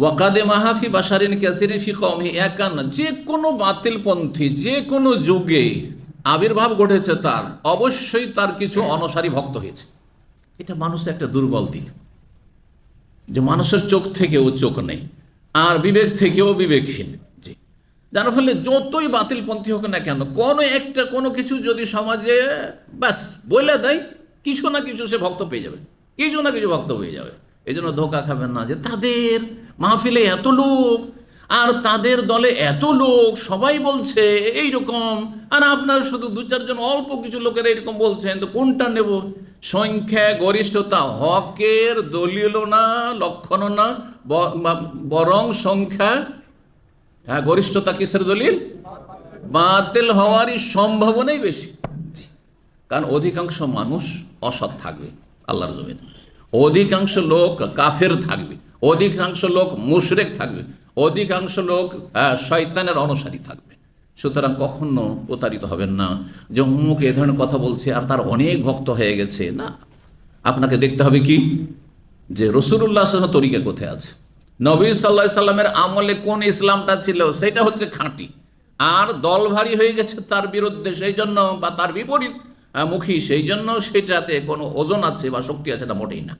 ওয়াকাদে মাহাফি বাসারিন ক্যাসিরিন ফি কমহি একান। যে কোনো বাতিলপন্থী যে কোনো যুগে আবির্ভাব ঘটেছে তার, অবশ্যই তার কিছু অনসারী ভক্ত হয়েছে। এটা মানুষের একটা দুর্বল দিক। যে মানুষের চোখ থেকেও চোখ নেই, আর বিবেক থেকেও বিবেকহীন। জি। যার ফলে যতই বাতিলপন্থী হোক না কেন, কোনো একটা, কোনো কিছু যদি সমাজে, ব্যাস, বলে দেয়, কিছু না কিছু সে ভক্ত পেয়ে যাবে। কিছু না কিছু ভক্ত পেয়ে যাবে। এই জন্য ধোকা খাবেন না যে তাদের মাহফিলে এত লোক, আর তাদের দলে এত লোক, সবাই বলছে এই রকম আর আপনার শুধু দু চারজন অল্প কিছু লোকের এইরকম বলছেন, তো কোনটা নেব? সংখ্যা, গরিষ্ঠতা, হকের দলিল না লক্ষণও না বরং সংখ্যা হ্যাঁ গরিষ্ঠতা কিসের দলিল? বাতিল হওয়ারই সম্ভাবনাই বেশি। কারণ অধিকাংশ মানুষ অসৎ থাকবে, আল্লাহর জমিন। অধিকাংশ লোক কাফের থাকবে। অধিকাংশ লোক মুশরেক থাকবে অধিকাংশ লোক আহ, শয়তানের অনুসারী থাকবে। সুতরাং কখনো প্রতারিত হবেন না যে অমুক এ ধরনের কথা বলছে আর তার অনেক ভক্ত হয়ে গেছে। না আপনাকে দেখতে হবে কি? যে রসুল্লাহ তরিকা কোথায় আছে? নবী সাল্লাহ সাল্লামের আমলে কোন ইসলামটা ছিল? সেটা হচ্ছে খাঁটি। আর দল ভারী হয়ে গেছে তার বিরুদ্ধে সেই জন্য বা তার বিপরীত মুখী সেই জন্য সেটাতে কোনো ওজন আছে বা শক্তি আছে এটা মোটেই না।